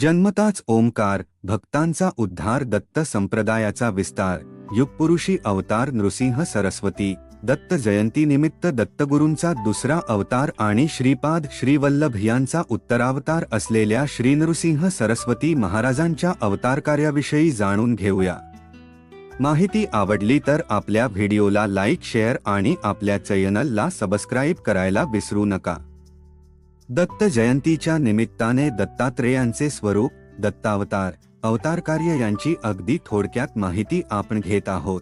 जन्मताच ओंकार भक्तांचा उद्धार दत्त संप्रदायाचा विस्तार युगपुरुषी अवतार नृसिंह सरस्वती दत्त जयंतीनिमित्त दत्तगुरूंचा दुसरा अवतार आणि श्रीपाद श्रीवल्लभ यांचा उत्तरावतार असलेल्या श्रीनृसिंह सरस्वती महाराजांच्या अवतार कार्याविषयी जाणून घेऊया. माहिती आवडली तर आपल्या व्हिडिओला लाईक शेअर आणि आपल्या चॅनलला सबस्क्राईब करायला विसरू नका. दत्त जयंतीच्या निमित्ताने दत्तात्रेयांचे स्वरूप दत्तावतार अवतार कार्य यांची अगदी थोडक्यात माहिती आपण घेत आहोत.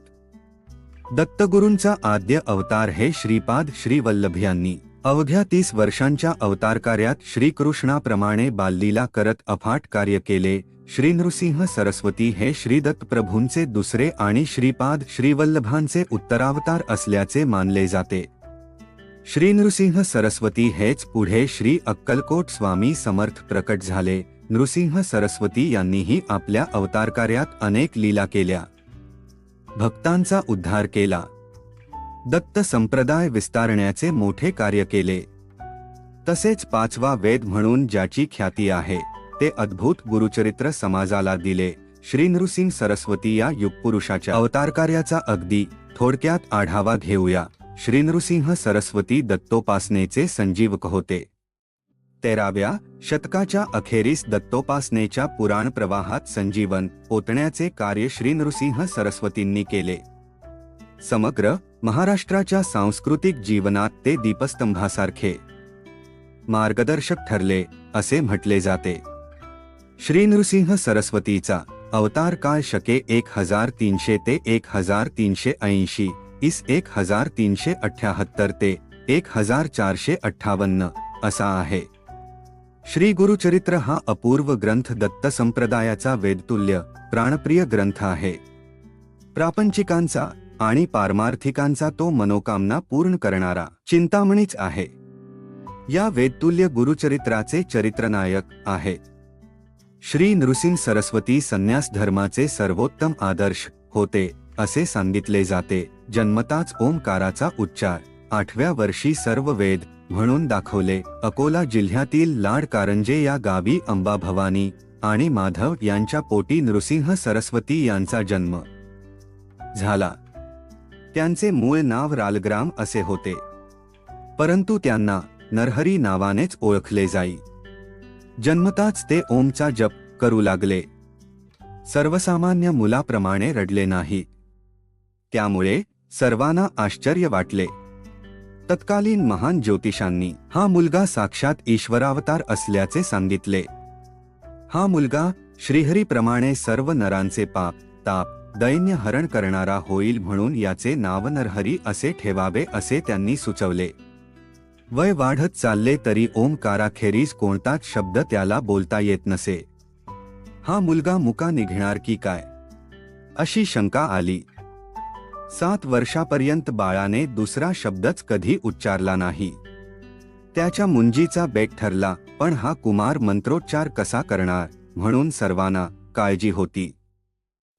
दत्तगुरूंचा आद्य अवतार हे श्रीपाद श्रीवल्लभ यांनी अवघ्या तीस वर्षांच्या अवतार कार्यात श्रीकृष्णाप्रमाणे बाललीला करत अफाट कार्य केले. श्री नृसिंह सरस्वती हे श्रीदत्त प्रभूंचे दुसरे आणि श्रीपाद श्रीवल्लभांचे उत्तरावतार असल्याचे मानले जाते. श्री नृसिंह सरस्वती हेच पुढे श्री अक्कलकोट स्वामी समर्थ प्रकट झाले. नृसिंह सरस्वती यांनीही आपल्या अवतार कार्यात अनेक लीला केल्या. भक्तांचा उद्धार केला. दत्त संप्रदाय विस्तारण्याचे मोठे कार्य केले. तसेच पाचवा वेद म्हणून ज्याची ख्याती आहे ते अद्भुत गुरुचरित्र समाजाला दिले. श्री नृसिंह सरस्वती या युगपुरुषाच्या अवतार कार्याचा अगदी थोडक्यात आढावा घेऊया. श्रीनृसिंह सरस्वती दत्तोपासनेचे संजीवक होते. तेराव्या शतकाच्या अखेरीस दत्तोपासनेच्या पुराण प्रवाहात संजीवन ओतण्याचे कार्य श्री नृसिंह सरस्वतींनी केले. समग्र महाराष्ट्राच्या सांस्कृतिक जीवनात ते दीपस्तंभासारखे मार्गदर्शक ठरले असे म्हटले जाते. श्री नृसिंह सरस्वतीचा अवतार काळ शके एक हजार तीनशे ते एक हजार तीनशे ऐंशी इस एक हजार तीनशे अठ्याहत्तर ते एक हजार चारशे अठ्ठावन्न असा आहे. श्री गुरुचरित्र हा अपूर्व ग्रंथ दत्त संप्रदायाचा वेदतुल्य प्राणप्रिय ग्रंथ आहे. प्रापंचिकांचा आणि पारमार्थिकांचा तो मनोकामना पूर्ण करणारा चिंतामणीच आहे. या वेदतुल्य गुरुचरित्राचे चरित्रनायक आहेत श्री नृसिंह सरस्वती संन्यास धर्माचे सर्वोत्तम आदर्श होते असे सांगितले जाते. जन्मताच ओंकाराचा उच्चार. आठव्या वर्षी सर्व वेद म्हणून दाखवले अकोला जिल्ह्यातील लाड कारंजे या गावी अंबा भवानी आणि माधव यांच्या पोटी नृसिंह सरस्वती यांचा जन्म झाला. त्यांचे मूळ नाव रालग्राम असे होते. परंतु त्यांना नरहरी नावानेच ओळखले जाई. जन्मताच ते ओमचा जप करू लागले. सर्वसामान्य मुलाप्रमाणे रडले नाही. त्यामुळे सर्वांना आश्चर्य वाटले. तत्कालीन महान ज्योतिषांनी हा मुलगा साक्षात ईश्वरावतार असल्याचे सांगितले. हा मुलगा श्रीहरीप्रमाणे सर्व नरांचे पाप ताप दैन्य हरण करणारा होईल म्हणून याचे नाव नरहरी असे ठेवावे असे त्यांनी सुचवले. वय वाढत चालले तरी ओंकाराखेरीज कोणताच शब्द त्याला बोलता येत नसे. हा मुलगा मुका निघणार की काय? अशी शंका आली. सात वर्षापर्यंत बाळाने दुसरा शब्दच कधी उच्चारला नाही. त्याच्या मुंजीचा बेट ठरला पण हा कुमार मंत्रोच्चार कसा करणार म्हणून सर्वांना काळजी होती.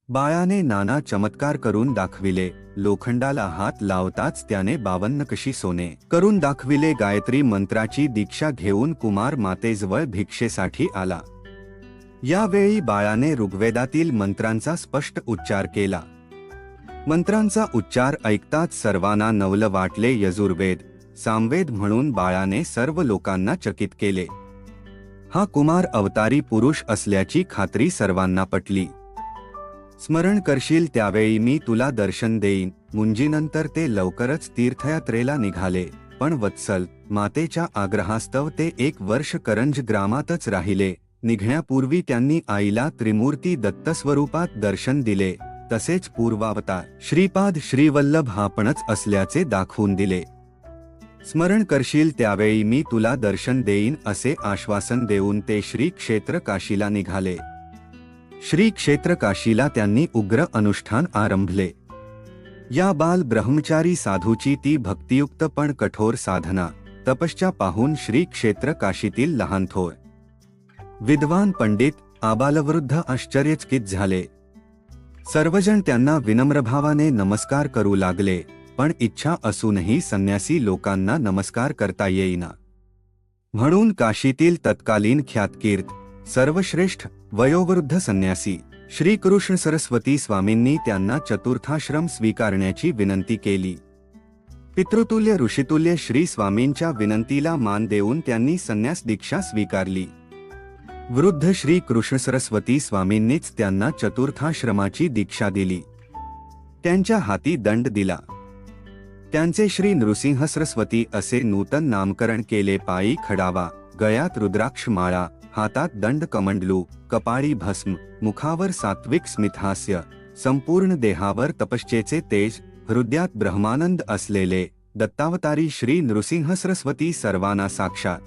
बाळाने नाना चमत्कार करून दाखविले लोखंडाला हात लावताच त्याने बावन्न कशी सोने करून दाखविले गायत्री मंत्राची दीक्षा घेऊन कुमार मातेजवळ भिक्षेसाठी आला. यावेळी बाळाने ऋग्वेदातील मंत्रांचा स्पष्ट उच्चार केला. मंत्रांचा उच्चार ऐकताच सर्वांना नवल वाटले यजुर्वेद. सामवेद म्हणून बाळाने सर्व लोकांना चकित केले. हा कुमार अवतारी पुरुष असल्याची खात्री सर्वांना पटली. स्मरण करशील त्यावेळी मी तुला दर्शन देईन. मुंजीनंतर ते लवकरच तीर्थयात्रेला निघाले. पण वत्सल मातेच्या आग्रहास्तव ते एक वर्ष करंज ग्रामातच राहिले. निघण्यापूर्वी त्यांनी आईला त्रिमूर्ती दत्तस्वरूपात दर्शन दिले. तसेच पूर्वावतार श्रीपाद श्रीवल्लभ आपणच असल्याचे दाखवून दिले. स्मरण करशील त्यावेळी मी तुला दर्शन देईन असे आश्वासन देऊन ते श्री क्षेत्र काशीला निघाले. श्री क्षेत्र काशीला त्यांनी उग्र अनुष्ठान आरंभले. या बाल ब्रह्मचारी साधूची ती भक्तियुक्त पण कठोर साधना तपश्च्या पाहून श्री क्षेत्र काशीतील लहान थोर. विद्वान पंडित आबालवृद्ध आश्चर्यचकित झाले. सर्वजण त्यांना विनम्रभावाने नमस्कार करू लागले पण इच्छा असूनही संन्यासी लोकांना नमस्कार करता येईना. म्हणून काशीतील तत्कालीन ख्यातकीर्त सर्वश्रेष्ठ वयोवृद्ध संन्यासी श्रीकृष्ण सरस्वती स्वामींनी त्यांना चतुर्थाश्रम स्वीकारण्याची विनंती केली. पितृतुल्य ऋषितुल्य श्री स्वामींच्या विनंतीला मान देऊन त्यांनी संन्यास दीक्षा स्वीकारली. वृद्ध श्री कृष्ण सरस्वती स्वामींनीच त्यांना चतुर्थाश्रमाची दीक्षा दिली. त्यांच्या हाती दंड दिला. त्यांचे श्री नृसिंह सरस्वती असे नूतन नामकरण केले पायी खडावा गयात रुद्राक्ष माळा हातात दंड कमंडलू कपाळी भस्म मुखावर सात्विक स्मितहास्य संपूर्ण देहावर तपश्चेचे तेज हृदयात ब्रह्मानंद असलेले दत्तावतारी श्री नृसिंह सरस्वती सर्वांना साक्षात.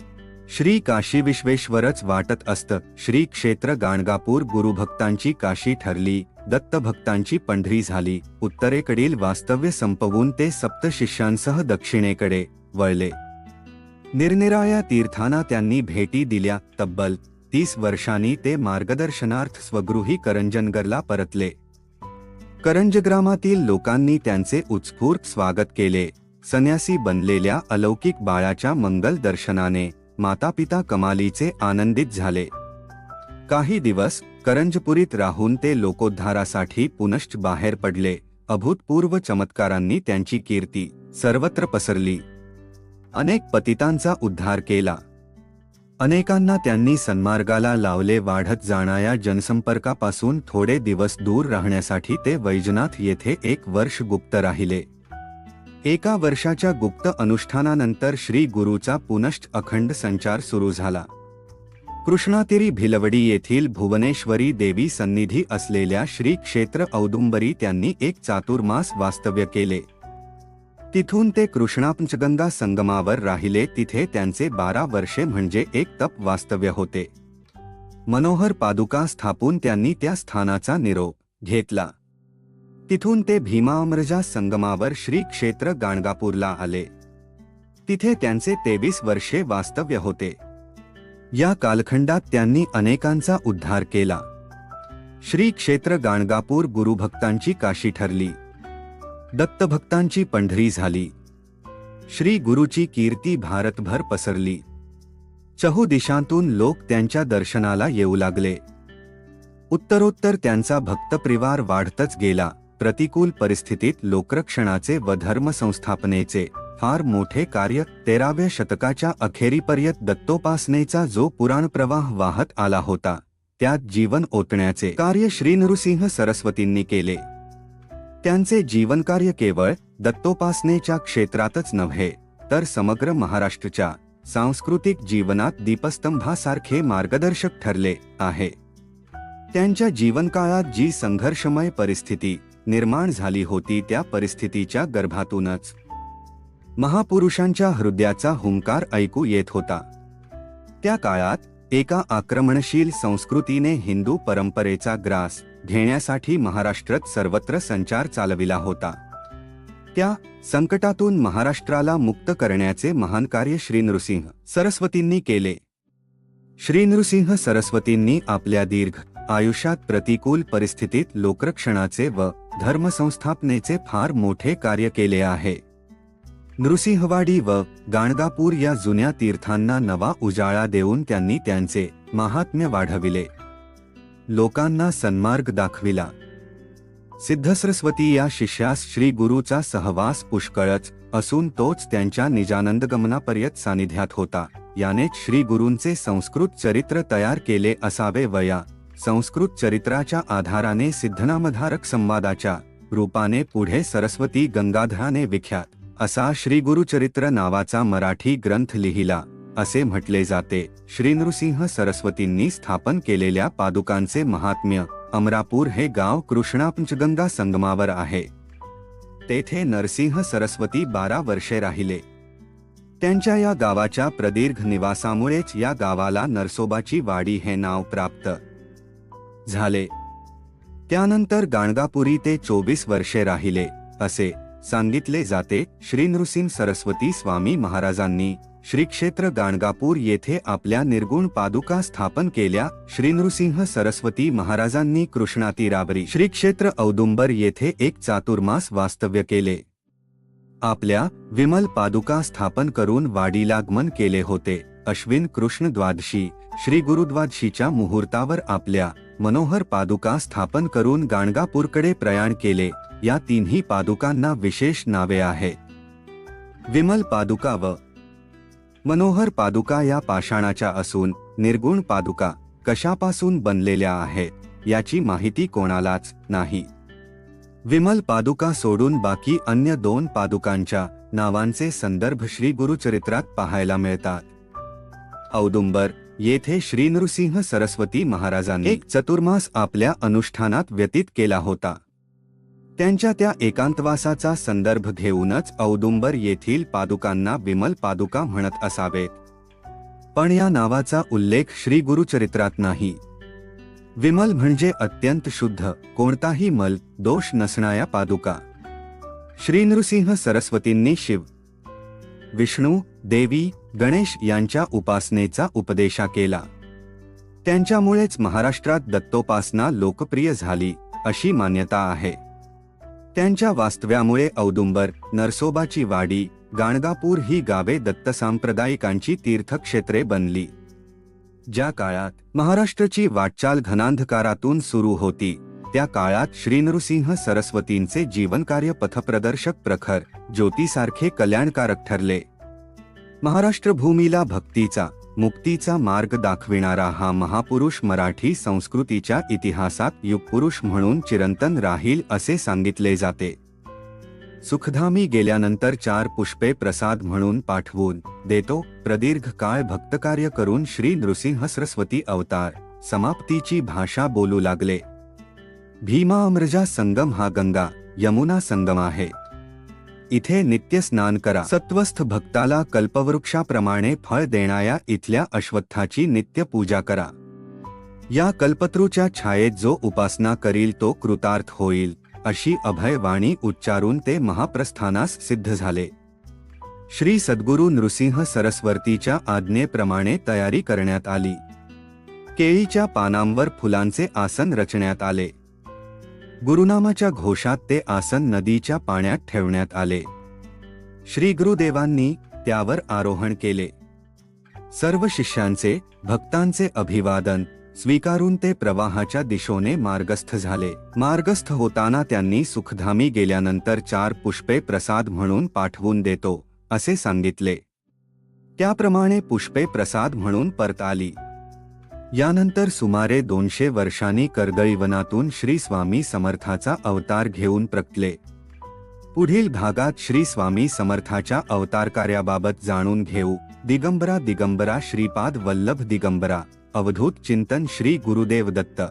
श्री काशी विश्वेश्वरच वाटत असतं. श्री क्षेत्र गाणगापूर गुरुभक्तांची काशी ठरली. दत्तभक्तांची पंढरी झाली. उत्तरेकडील वास्तव्य संपवून ते सप्तशिष्यांसह दक्षिणेकडे वळले. निरनिराळ्या तीर्थांना त्यांनी भेटी दिल्या. तब्बल तीस वर्षांनी ते मार्गदर्शनार्थ स्वगृही करंजनगरला परतले. करंजग्रामातील लोकांनी त्यांचे उत्स्फूर्त स्वागत केले. संन्यासी बनलेल्या अलौकिक बाळाच्या मंगल दर्शनाने मातापिता कमालीचे आनंदित झाले. काही दिवस करंजपुरीत राहून ते लोकोद्धारासाठी पुनश्च बाहेर पडले. अभूतपूर्व चमत्कारांनी त्यांची कीर्ती सर्वत्र पसरली. अनेक पतितांचा उद्धार केला. अनेकांना त्यांनी सन्मार्गाला लावले वाढत जाणाऱ्या जनसंपर्कापासून थोडे दिवस दूर राहण्यासाठी ते वैजनाथ येथे एक वर्ष गुप्त राहिले. एका वर्षाच्या गुप्त अनुष्ठानानंतर श्री गुरुचा पुनश्च अखंड संचार सुरू झाला. कृष्णातिरी भिलवडी येथील भुवनेश्वरी देवी सन्निधी असलेल्या श्री क्षेत्र औदुंबरी त्यांनी एक चातुर्मास वास्तव्य केले. तिथून ते कृष्णापंचगंगा संगमावर राहिले तिथे त्यांचे बारा वर्षे म्हणजे एक तप वास्तव्य होते. मनोहर पादुका स्थापून त्यांनी त्या स्थानाचा निरोप घेतला. तिथून ते भीमाअमरजा संगमावर श्री क्षेत्र गाणगापूरला आले. तिथे त्यांचे तेवीस वर्षे वास्तव्य होते. या कालखंडात त्यांनी अनेकांचा उद्धार केला. श्री क्षेत्र गाणगापूर गुरुभक्तांची काशी ठरली. दत्तभक्तांची पंढरी झाली. श्री गुरुची कीर्ती भारतभर पसरली. चहू दिशांतून लोक त्यांच्या दर्शनाला येऊ लागले. उत्तरोत्तर त्यांचा भक्तप्रिवार वाढतच गेला. प्रतिकूल परिस्थितीत लोकरक्षणाचे व धर्मसंस्थापनेचे फार मोठे कार्य तेराव्या शतकाच्या अखेरीपर्यंत दत्तोपासनेचा जो पुराण प्रवाह वाहत आला होता त्यात जीवन ओतण्याचे कार्य श्री नृसिंह सरस्वतींनी केले. त्यांचे जीवनकार्य केवळ दत्तोपासनेच्या क्षेत्रातच नव्हे तर समग्र महाराष्ट्रच्या सांस्कृतिक जीवनात दीपस्तंभासारखे मार्गदर्शक ठरले आहे. त्यांच्या जीवनकाळात जी संघर्षमय परिस्थिती निर्माण झाली होती त्या परिस्थितीच्या गर्भातूनच. महापुरुषांच्या हृदयाचा हुंकार ऐकू येत होता. त्या काळात एका आक्रमणशील संस्कृतीने हिंदू परंपरेचा ग्रास घेण्यासाठी महाराष्ट्रात सर्वत्र संचार चालविला होता. त्या संकटातून महाराष्ट्राला मुक्त करण्याचे महान कार्य श्री नृसिंह सरस्वतींनी केले. श्री नृसिंह सरस्वतींनी आपल्या दीर्घ आयुष्यात प्रतिकूल परिस्थितीत लोकरक्षणाचे व धर्मसंस्थापनेचे फार मोठे कार्य केले आहे. नृसिंहवाडी व गाणगापूर या जुन्या तीर्थांना नवा उजाळा देऊन त्यांनी त्यांचे महात्म्य वाढविले. लोकांना सन्मार्ग दाखविला. सिद्धसरस्वती या शिष्यास श्री गुरुचा सहवास पुष्कळच असून तोच त्यांच्या निजानंदगमनापर्यंत सानिध्यात होता. यानेच श्री गुरूंचे संस्कृत चरित्र तयार केले असावे वया संस्कृत चरित्राच्या आधाराने सिद्धनामधारक संवादाच्या रूपाने पुढे सरस्वती गंगाधराने विख्यात. असा श्री गुरुचरित्र नावाचा मराठी ग्रंथ लिहिला असे म्हटले जाते. श्री नृसिंह सरस्वतींनी स्थापन केलेल्या पादुकांचे महात्म्य अमरापूर हे गाव कृष्णापंचगंगा संगमावर आहे. तेथे नरसिंह सरस्वती बारा वर्षे राहिले. त्यांच्या या गावाच्या प्रदीर्घ निवासामुळेच या गावाला नरसोबाची वाडी हे नाव प्राप्त. झाले. त्यानंतर गाणगापुरी ते चोवीस वर्षे राहिले असे सांगितले जाते श्री नृसिंह सरस्वती स्वामी महाराजांनी. श्रीक्षेत्र गाणगापूर येथे आपल्या निर्गुण पादुका स्थापन केल्या श्री नृसिंह सरस्वती महाराजांनी कृष्णातीरावरी. श्रीक्षेत्र औदुंबर येथे एक चातुर्मास वास्तव्य केले. आपल्या विमल पादुका स्थापन करून वाडीलागमन केले होते. अश्विन कृष्ण द्वादशी श्री गुरुद्वादशीच्या मुहूर्तावर आपल्या मनोहर पादुका स्थापन करून गाणगापूरकडे प्रयाण केले. या तिन्ही पादुकांना विशेष नावे आहेत. विमल पादुका व मनोहर पादुका या पाषाणाच्या असून निर्गुण पादुका कशापासून बनलेल्या आहेत याची माहिती कोणालाच नाही. विमल पादुका सोडून बाकी अन्य दोन पादुकांच्या नावांचे संदर्भ श्री गुरुचरित्रात पाहायला मिळतात. औदुंबर येथे श्री नृसिंह सरस्वती महाराजांनी एक चतुर्मास आपल्या अनुष्ठानात व्यतीत केला होता. त्यांच्या त्या एकांतवासाचा संदर्भ घेऊनच औदुंबर येथील पादुकांना विमल पादुका म्हणत असावेत. पण या नावाचा उल्लेख श्री गुरुचरित्रात नाही. विमल म्हणजे अत्यंत शुद्ध कोणताही मल दोष नसणाऱ्या पादुका. श्री नृसिंह सरस्वतींनी शिव विष्णू देवी गणेश यांच्या उपासनेचा उपदेशा केला. त्यांच्यामुळेच महाराष्ट्रात दत्तोपासना लोकप्रिय झाली अशी मान्यता आहे. त्यांच्या वास्तव्यामुळे औदुंबर नरसोबाची वाडी गाणगापूर ही गावे दत्त सांप्रदायिकांची तीर्थक्षेत्रे बनली. ज्या काळात महाराष्ट्राची वाटचाल घनांधकारातून सुरू होती त्या काळात श्रीनृसिंह सरस्वतींचे जीवनकार्य पथप्रदर्शक प्रखर ज्योतीसारखे कल्याणकारक ठरले. महाराष्ट्र भूमीला भक्तीचा मुक्तीचा मार्ग दाखविणारा हा महापुरुष मराठी संस्कृतीच्या इतिहासात युगपुरुष म्हणून चिरंतन राहील असे सांगितले जाते. सुखधामी गेल्यानंतर चार पुष्पे प्रसाद म्हणून पाठवून देतो प्रदीर्घ काळ भक्तकार्य करून श्री नृसिंह सरस्वती अवतार समाप्तीची भाषा बोलू लागले. भीमा अमृजा संगम हा गंगा यमुना संगम आहे इथे नित्य स्नान करा सत्वस्थ भक्ताला कल्पवृक्षाप्रमाणे फळ देणाऱ्या इथल्या अश्वत्थाची नित्य पूजा करा या कल्पत्रूच्या छायेत जो उपासना करील तो कृतार्थ होईल अशी अभयवाणी उच्चारून ते महाप्रस्थानास सिद्ध झाले श्री सद्गुरू नृसिंह सरस्वतीच्या आज्ञेप्रमाणे तयारी करण्यात आली केळीच्या पानांवर फुलांचे आसन रचण्यात आले गुरुनामाच्या घोषात ते आसन नदीच्या पाण्यात ठेवण्यात आले. श्री गुरुदेवांनी त्यावर आरोहण केले. सर्व शिष्यांचे भक्तांचे अभिवादन स्वीकारून ते प्रवाहाच्या दिशोने मार्गस्थ झाले. मार्गस्थ होताना त्यांनी सुखधामी गेल्यानंतर चार पुष्पे प्रसाद म्हणून पाठवून देतो असे सांगितले. त्याप्रमाणे पुष्पे प्रसाद म्हणून परत आली. यानंतर सुमारे दोनशे वर्षांनी कर्दळीवनातून श्री स्वामी समर्थाचा अवतार घेऊन प्रकटले पुढील भागात श्री स्वामी समर्थाच्या अवतार कार्याबाबत जाणून घेऊ. दिगंबरा दिगंबरा श्रीपाद वल्लभ दिगंबरा. अवधूत चिंतन श्री गुरुदेव दत्त.